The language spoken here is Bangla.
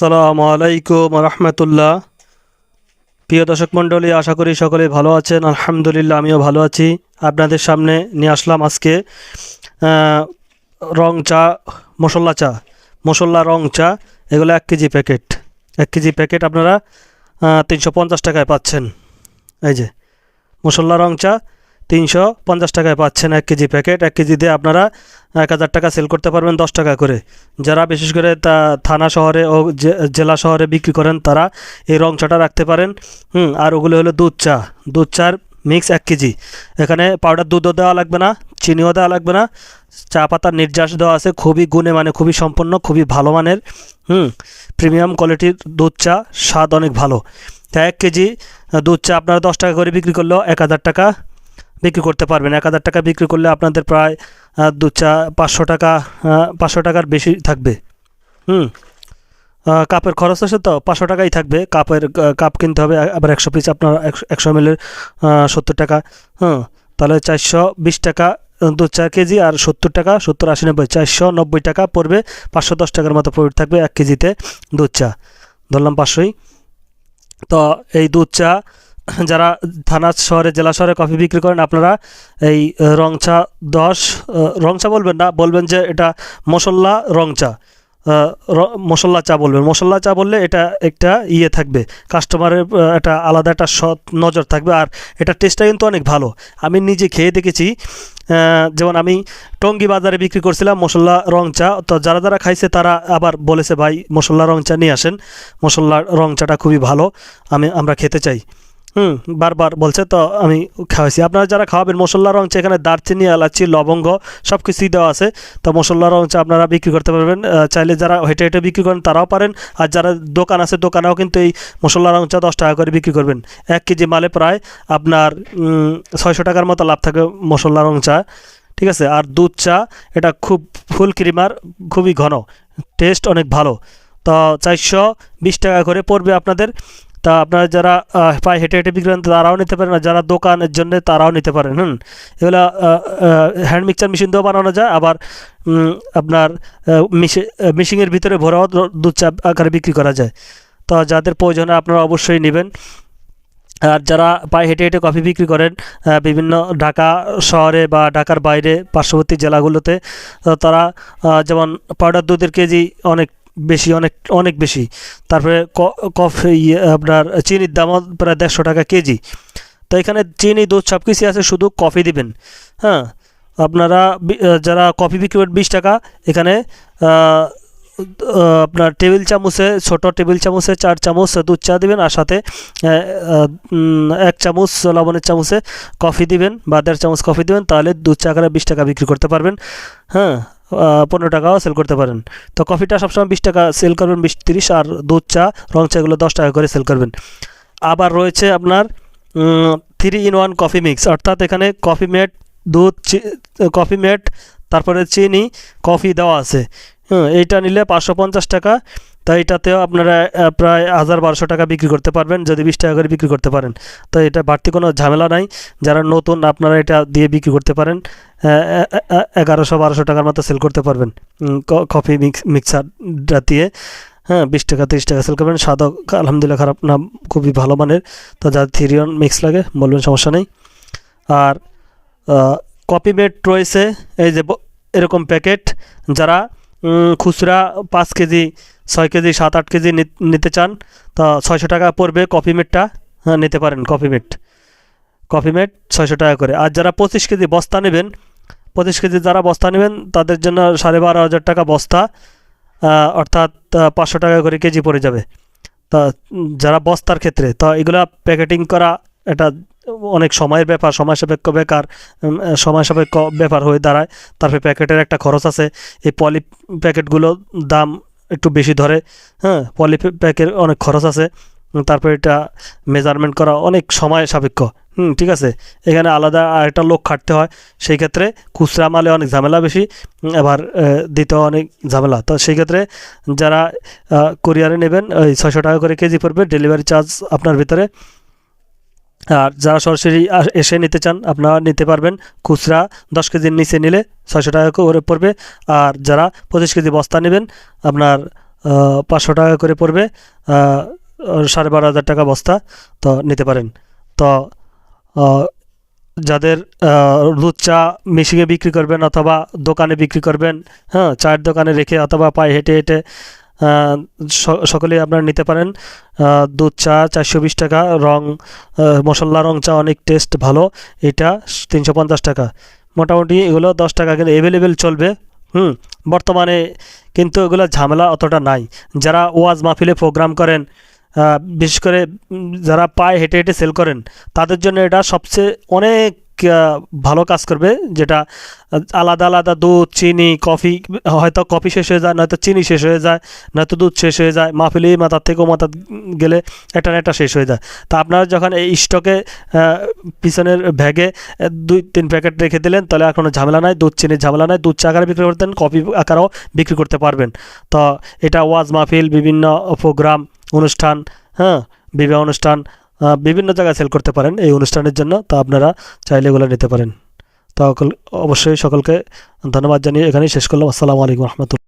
সালামু আলাইকুম রহমতুল্লাহ প্রিয় দর্শক মণ্ডলী, আশা করি সকলে ভালো আছেন। আলহামদুলিল্লাহ, আমিও ভালো আছি। আপনাদের সামনে নিয়ে আসলাম আজকে রং চা, মশলা চা, মশলা রং চা, এগুলো এক কেজি প্যাকেট। এক কেজি প্যাকেট আপনারা তিনশো পঞ্চাশ টাকায় পাচ্ছেন। এই যে, মশলা রং চা তিনশো পঞ্চাশ টাকায় পাচ্ছেন এক কেজি প্যাকেট। এক কেজি দিয়ে আপনারা এক হাজার টাকা সেল করতে পারবেন দশ টাকা করে। যারা বিশেষ করে তা থানা শহরে ও জেলা শহরে বিক্রি করেন, তারা এই রং চাটা রাখতে পারেন। হুম, আর ওগুলো হলো দুধ চা। দুধ চার মিক্স এক কেজি। এখানে পাউডার দুধও দেওয়া লাগবে না, চিনিও দেওয়া লাগবে না। চা পাতার নির্যাস দেওয়া আছে, খুবই গুণে মানে খুবই সম্পন্ন, খুবই ভালো মানের। হুম প্রিমিয়াম কোয়ালিটির দুধ চা, স্বাদ অনেক ভালো। তা এক কেজি দুধ চা আপনারা দশ টাকা করে বিক্রি করলেও এক হাজার টাকা বিক্রি করতে পারবেন। এক হাজার টাকা বিক্রি করলে আপনাদের প্রায় দু চা পাঁচশো টাকা পাঁচশো টাকার বেশি থাকবে। হুম। কাপের খরচ আছে তো পাঁচশো টাকাই থাকবে। কাপের কাপ কিনতে হবে আবার একশো পিস আপনার একশো এম এলের সত্তর টাকা। হুম। তাহলে চারশো বিশ টাকা আহ, দুধ চা কেজি আর সত্তর টাকা সত্তর আশি নব্বই চারশো নব্বই টাকা পড়বে। পাঁচশো দশ টাকার মতো প্রফিট থাকবে এক কেজিতে দুধ চা। ধরলাম পাঁচশোই। তো এই দুধ চা যারা থানা শহরে জেলা শহরে কফি বিক্রি করেন আপনারা এই আহ, রং চা দশ আহ, রং চা বলবেন না বলবেন যে এটা মশলা রং চা র- মশলা চা বলবেন। মশলা চা বললে এটা একটা ইয়ে থাকবে কাস্টমারের একটা আলাদা একটা সৎ নজর থাকবে আর এটা টেস্টটা কিন্তু অনেক ভালো। আমি নিজে খেয়ে দেখেছি যেমন আমি টঙ্গি বাজারে বিক্রি করছিলাম মশলা রং চা তো যারা যারা খাইছে তারা আবার বলেছে ভাই মশলা রং চা নিয়ে আসেন মশলা রং চাটা খুবই ভালো আমি আমরা খেতে চাই। হুম, বারবার বলছে, তো আমি খাওয়াইছি। আপনারা যারা খাওয়াবেন, মশলা রং চা এখানে দারচিনি, এলাচি, লবঙ্গ সব কিছুই দেওয়া আছে। তো মশলা রং চা আপনারা বিক্রি করতে পারবেন। চাইলে যারা হেঁটে হেঁটে বিক্রি করেন, তারাও পারেন। আর যারা দোকান আছে, দোকানেও কিন্তু এই মশলা রং চা দশ টাকা করে বিক্রি করবেন। এক কেজি মালে প্রায় আপনার ছয়শো টাকার মতো লাভ থাকে মশলা রং চা। ঠিক আছে? আর দুধ চা, এটা খুব ফুল ক্রিমার, খুবই ঘন। টেস্ট অনেক ভালো। তো চারশো বিশ টাকা করে পড়বে আপনাদের। তা আপনারা যারা পায়ে হেঁটে হেঁটে বিক্রি করেন, তারাও নিতে পারেন যারা দোকানের জন্য, তারাও নিতে পারেন, হুম? এগুলো হ্যান্ড মিক্সচার মেশিন দিয়েও বানানো যায়, আবার আপনার মেশিনের ভিতরে ভরাও দুধ চা আকারে বিক্রি করা যায়। তো যাদের প্রয়োজন আপনারা অবশ্যই নেবেন। আর যারা পায়ে হেঁটে হেঁটে কফি বিক্রি করেন বিভিন্ন ঢাকা শহরে বা ঢাকার বাইরে, পার্শ্ববর্তী জেলাগুলোতে তারা যেমন পাউডার দুধের কেজি অনেক বেশি, অনেক অনেক বেশি। তারপরে কফি আপনার চিনির দামও প্রায় দেড়শো টাকা কেজি। তো এখানে চিনি, দুধ সব কিছুই আছে, শুধু কফি দিবেন। হ্যাঁ? আপনারা যারা কফি বিক্রি করেন, বিশ টাকা, এখানে আপনার টেবিল চামচে, ছোট টেবিল চামচে, চার চামচ দুধ চা দিবেন, আর সাথে এক চামচ লবণের চামচে কফি দিবেন, বা দেড় চামচ কফি দিবেন, তাহলে দুধ চা করে বিশ টাকা বিক্রি করতে পারবেন। হ্যাঁ? পনেরো টাকাও সেল করতে পারেন। তো কফিটা সবসময় বিশ টাকা সেল করবেন, বিশ তিরিশ, আর দুধ, চা, রং চাগুলো দশ টাকা করে সেল করবেন। আবার রয়েছে আপনার three in one coffee mix অর্থাৎ এখানে কফি মেট দুধ কফি মেট তারপরে চিনি কফি দেওয়া আছে। হ্যাঁ এইটা নিলে পাঁচশো পঞ্চাশ টাকা। তো এটাতেও আপনারা প্রায় হাজার বারোশো টাকা বিক্রি করতে পারবেন যদি বিশ টাকা করে বিক্রি করতে পারেন। তো এটা বাড়তি কোনো ঝামেলা নাই। যারা নতুন আপনারা এটা দিয়ে বিক্রি করতে পারেন এগারোশো বারোশো টাকার মতো সেল করতে পারবেন। কফি মিক্স, মিক্সারটা দিয়ে হ্যাঁ বিশ টাকা, তিরিশ টাকা সেল করবেন। স্বাদও আলহামদুলিল্লাহ খারাপ না, খুবই ভালো মানের। তো যাদের থিরিয়ন মিক্স লাগে, বলবেন সমস্যা নেই। আর কপি মেট রয়েছে, এই যে এরকম প্যাকেট। যারা খুচরা পাঁচ কেজি, ছয় কেজি, সাত, আট কেজি নিতে চান, তা ছয়শো টাকা পড়বে কফি মেটটা। হ্যাঁ নিতে পারেন কফি মেট। কফি মেট ছয়শো টাকা করে। আর যারা পঁচিশ কেজি বস্তা নেবেন, পঁচিশ কেজি যারা বস্তা নেবেন, তাদের জন্য সাড়ে বারো হাজার টাকা বস্তা অর্থাৎ পাঁচশো টাকা করে কেজি পড়ে যাবে। তা যারা বস্তার ক্ষেত্রে, তো এগুলা প্যাকেটিং করা, এটা অনেক সময়ের ব্যাপার, সময় সাপেক্ষ বেকার সময় সাপেক্ষ ব্যাপার হয়ে দাঁড়ায়। তারপরে প্যাকেটের একটা খরচ আছে। এই পলি প্যাকেটগুলো দাম একটু বেশি ধরে। হ্যাঁ পলি প্যাকের অনেক খরচ আছে। তারপরে এটা মেজারমেন্ট করা অনেক সময় সাপেক্ষ। হুম, ঠিক আছে? এখানে আলাদা আরেকটা লোক খাটতে হয়। সেই ক্ষেত্রে খুচরা মালে অনেক ঝামেলা বেশি। আবার দিতেও অনেক ঝামেলা। তো সেই ক্ষেত্রে যারা কুরিয়ারে নেবেন, ওই ছয়শো টাকা করে কেজি পড়বে। ডেলিভারি চার্জ আপনার ভিতরে। আর যারা সরাসরি এসে নিতে চান, আপনারা নিতে পারবেন খুচরা দশ কেজির নিচে নিলে ছয়শো টাকা করে পড়বে। আর যারা পঁচিশ কেজি বস্তা নেবেন, আপনার পাঁচশো টাকা করে পড়বে সাড়ে বারো হাজার টাকা বস্তা তো নিতে পারেন। তো যাদের দুধ চা মেশিনে বিক্রি করবেন অথবা দোকানে বিক্রি করবেন হ্যাঁ চায়ের দোকানে রেখে অথবা পায়ে হেঁটে হেঁটে আহ, স- সকলেই আপনারা নিতে পারেন। দুধ চা চারশো বিশ টাকা রং মশলা রং চা অনেক টেস্ট ভালো। এটা তিনশো পঞ্চাশ টাকা। মোটামুটি এগুলো দশ টাকা কিন্তু অ্যাভেলেবেল চলবে। হুম বর্তমানে কিন্তু এগুলো ঝামেলা অতটা নাই। যারা ওয়াজ মাহফিলে প্রোগ্রাম করেন বিশেষ করে যারা পায়ে হেঁটে হেঁটে সেল করেন তাদের জন্য এটা সবচেয়ে অনেক ভালো কাজ করবে, যেটা আলাদা আলাদা দুধ, চিনি, কফি, হয়তো কফি শেষ হয়ে যায়, নয়তো চিনি শেষ হয়ে যায়, নয়তো দুধ শেষ হয়ে যায় মাহফিলি মাথার থেকেও মাথা গেলে একটা না শেষ হয়ে যায়। তা আপনারা যখন এই স্টকে পিছনের ব্যাগে দুই তিন প্যাকেট রেখে দিলেন, তাহলে আর কোনো ঝামেলা নাই, দুধ, চিনির ঝামেলা নাই, দুধ চা আকারে বিক্রি করতেন কফি আকারেও বিক্রি করতে পারবেন। তো এটা ওয়াজ মাহফিল, বিভিন্ন প্রোগ্রাম, অনুষ্ঠান হ্যাঁ বিবাহ অনুষ্ঠান বিভিন্ন জায়গায় সেল করতে পারেন এই অনুষ্ঠানের জন্য, তা আপনারা চাইলে এগুলো নিতে পারেন। তা অবশ্যই সকলকে ধন্যবাদ জানিয়ে এখানেই শেষ করলাম। আসসালামু আলাইকুম রহমতুল্লাহ।